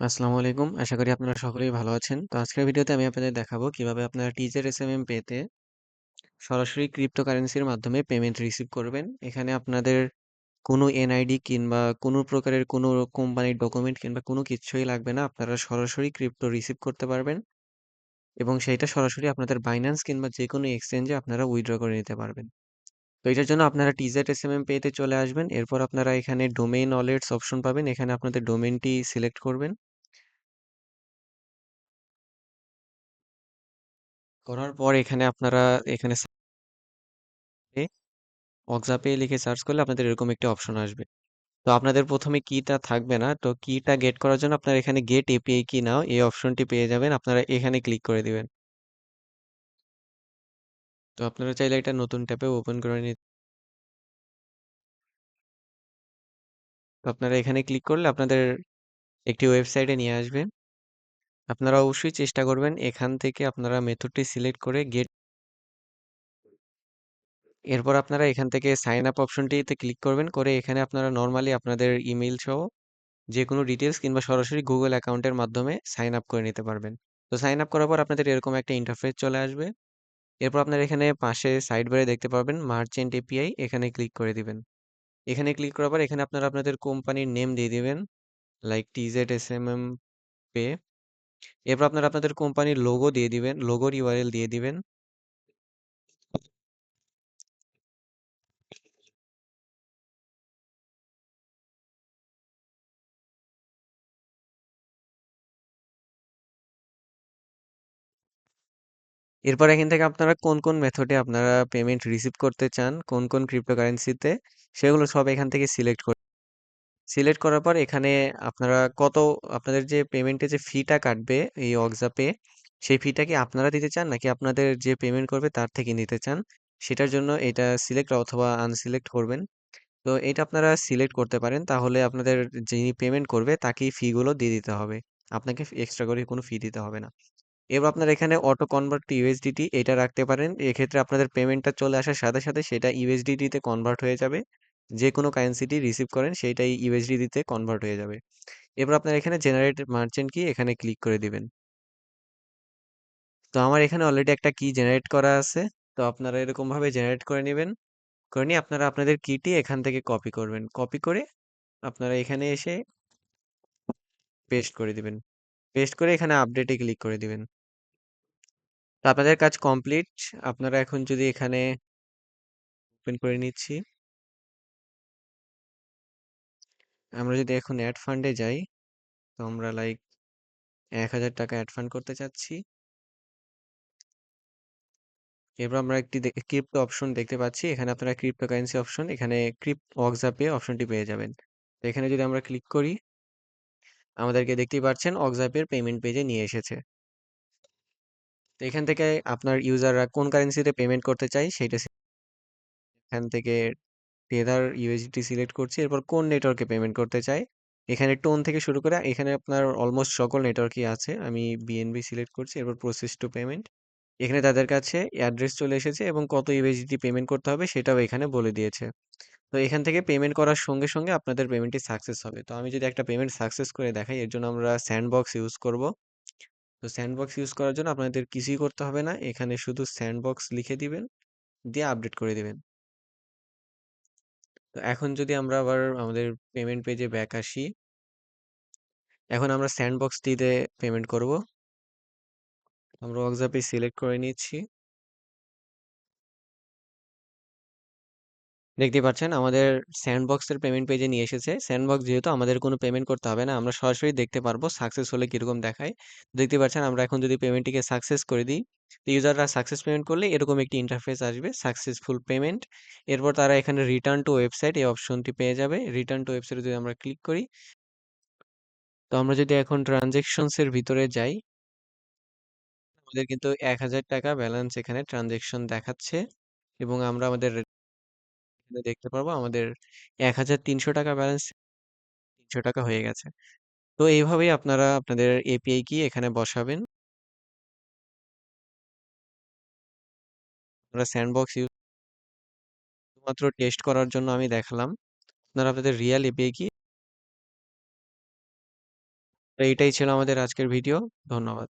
আসসালামু আলাইকুম। আশা করি আপনারা সকলেই ভালো আছেন। তো আজকের ভিডিওতে আমি আপনাদের দেখাবো কীভাবে আপনারা টিজের এসএমএম পেতে সরাসরি ক্রিপ্টোকারেন্সির মাধ্যমে পেমেন্ট রিসিভ করবেন। এখানে আপনাদের কোনো এনআইডি কিংবা কোনো প্রকারের কোনো কোম্পানির ডকুমেন্ট কিংবা কোনো কিছুই লাগবে না। আপনারা সরাসরি ক্রিপ্টো রিসিভ করতে পারবেন এবং সেইটা সরাসরি আপনাদের বাইন্যান্স কিংবা যে কোনো এক্সচেঞ্জে আপনারা উইথড্র করে নিতে পারবেন। তো এটার জন্য আপনারা টিজেড এসএমএম পেতে চলে আসবেন। এরপর আপনারা এখানে ডোমেইন ওয়ালেটস অপশন পাবেন। এখানে আপনাদের ডোমেইনটি সিলেক্ট করবেন। করার পর এখানে আপনারা এখানে অক্সাপে লিখে সার্চ করলে আপনাদের এরকম একটি অপশন আসবে। তো আপনাদের প্রথমে কিটা থাকবে না, তো কিটা গেট করার জন্য আপনারা এখানে গেট এপিআই কি নাও, এই অপশনটি পেয়ে যাবেন, আপনারা এখানে ক্লিক করে দিবেন। তো আপনারা চাইলে এটা নতুন ট্যাবে ওপেন করে নিতে তো আপনারা এখানে ক্লিক করলে আপনাদের একটি ওয়েবসাইটে নিয়ে আসবে। আপনারা অবশ্যই চেষ্টা করবেন এখান থেকে আপনারা মেথডটি সিলেক্ট করে গেট এরপর আপনারা এখান থেকে সাইন আপ অপশনটিতে ক্লিক করবেন, করে এখানে আপনারা নর্মালি আপনাদের ইমেল সহ যে কোনো ডিটেলস কিংবা সরাসরি গুগল অ্যাকাউন্টের মাধ্যমে সাইন আপ করে নিতে পারবেন। তো সাইন আপ করার পর আপনাদের এরকম একটা ইন্টারফেস চলে আসবে। এরপর আপনারা এখানে পাশে সাইড বারে দেখতে পাবেন মার্চেন্ট এপিআই এখানে ক্লিক করে দিবেন। এখানে ক্লিক করার পর এখানে আপনারা আপনাদের কোম্পানির নেম দিয়ে দিবেন like TZ S M M pay এরপর আপনারা আপনাদের কোম্পানির লোগো দিয়ে দিবেন লোগোর ইউআরএল দিয়ে দিবেন। এরপর এখান থেকে আপনারা কোন কোন মেথডে আপনারা পেমেন্ট রিসিভ করতে চান, কোন কোন ক্রিপ্টোকারেন্সিতে সেগুলো সব এখান থেকে সিলেক্ট করে সিলেক্ট করার পর এখানে আপনারা কত, আপনাদের যে পেমেন্টে যে ফিটা কাটবে এই অক্সাপে সেই ফিটা কি আপনারা দিতে চান নাকি আপনাদের যে পেমেন্ট করবে তার থেকে নিতে চান? সেটার জন্য এটা সিলেক্ট অথবা আনসিলেক্ট করবেন। তো এটা আপনারা সিলেক্ট করতে পারেন। তাহলে আপনাদের যিনি পেমেন্ট করবে তাকেই ফিগুলো দিয়ে দিতে হবে। আপনাকে এক্সট্রা করে কোনো ফি দিতে হবে না। এবার আপনারা এখানে অটো কনভার্ট ইউএসডিটি এটা রাখতে পারেন। এক্ষেত্রে আপনাদের পেমেন্টটা চলে আসার সাথে সাথে সেটা ইউএসডিটিতে কনভার্ট হয়ে যাবে। যে কোনো কারেন্সিটি রিসিভ করেন, সেইটাই ইউএসডিটিতে কনভার্ট হয়ে যাবে। এবার আপনারা এখানে জেনারেট মার্চেন্ট কি এখানে ক্লিক করে দিবেন। তো আমার এখানে অলরেডি একটা কি জেনারেট করা আছে, তো আপনারা এরকমভাবে জেনারেট করে নেবেন। করে নিয়ে আপনারা আপনাদের কিটি এখান থেকে কপি করবেন। কপি করে আপনারা এখানে এসে পেস্ট করে দিবেন। পেস্ট করে এখানে আপডেটে ক্লিক করে দিবেন। তো আপনাদের কাজ কমপ্লিট আপনারা এখন যদি এখানে ওপেন করে নিচ্ছি। আমরা যদি এখন অ্যাড ফান্ডে যাই, তো আমরা লাইক এক হাজার টাকা অ্যাড ফান্ড করতে চাচ্ছি। এরপর আমরা একটি ক্রিপ্টো অপশন দেখতে পাচ্ছি। এখানে আপনারা ক্রিপ্টো কারেন্সি অপশন এখানে ক্রিপ অক্সাপে অপশনটি পেয়ে যাবেন। তো এখানে যদি আমরা ক্লিক করি, আমাদেরকে দেখতেই পাচ্ছেন অক্সাপের পেমেন্ট পেজে নিয়ে এসেছে। তো এখান থেকে আপনার ইউজাররা কোন কারেন্সিতে পেমেন্ট করতে চাই সেটা এখান থেকে টেদার ইউএসডিটি সিলেক্ট করছি। এরপর কোন নেটওয়ার্কে পেমেন্ট করতে চাই? এখানে টোন থেকে শুরু করে এখানে আপনার অলমোস্ট সকল নেটওয়ার্কই আছে। আমি বিএনবি সিলেক্ট করছি, এরপর প্রসেস টু পেমেন্ট এখানে তাদের কাছে অ্যাড্রেস চলে এসেছে এবং কত ইউএসডিটি পেমেন্ট করতে হবে সেটাও এখানে বলে দিয়েছে। তো এখান থেকে পেমেন্ট করার সঙ্গে সঙ্গে আপনাদের পেমেন্টটি সাকসেস হবে। তো আমি যদি একটা পেমেন্ট সাকসেস করে দেখাই, এর জন্য আমরা স্যান্ডবক্স ইউজ করব। তো স্যান্ডবক্স ইউজ করার জন্য আপনাদের কিছুই করতে হবে না। এখানে শুধু স্যান্ডবক্স লিখে দিবেন, দিয়ে আপডেট করে দিবেন। তো এখন যদি আমরা আবার আমাদের পেমেন্ট পেজে ব্যাক আসি, এখন আমরা স্যান্ডবক্স স্যান্ডবক্সটিতে পেমেন্ট করব। আমরা ওয়াকজাপে সিলেক্ট করে নিচ্ছি। দেখতে পাচ্ছেন আমাদের স্যান্ডবক্সের পেমেন্ট পেজে নিয়ে এসেছে। স্যান্ডবক্স যেহেতু আমাদের কোনো পেমেন্ট করতে হবে না, আমরা সরাসরি দেখতে পারব সাকসেস হলে কীরকম দেখায়। দেখতে পাচ্ছেন আমরা এখন যদি পেমেন্টটিকে সাকসেস করে দিই, তো ইউজাররা সাকসেস পেমেন্ট করলে এরকম একটি ইন্টারফেস আসবে সাকসেসফুল পেমেন্ট এরপর তারা এখানে রিটার্ন টু ওয়েবসাইট এই অপশনটি পেয়ে যাবে। রিটার্ন টু ওয়েবসাইটে যদি আমরা ক্লিক করি, তো আমরা যদি এখন ট্রানজেকশনসের ভিতরে যাই, আমাদের কিন্তু এক হাজার টাকা ব্যালেন্স এখানে ট্রানজেকশন দেখাচ্ছে এবং আমরা আমাদের দেখতে পারব আমাদের এক হাজার তিনশো টাকা ব্যালেন্স তিনশো টাকা হয়ে গেছে। তো এইভাবেই আপনারা আপনাদের এপিআই কি এখানে বসাবেন। আমরা স্যান্ডবক্স ইউজ শুধুমাত্র টেস্ট করার জন্য আমি দেখালাম। আপনারা আপনাদের রিয়েল এপিআই কি তো এইটাই ছিল আমাদের আজকের ভিডিও ধন্যবাদ।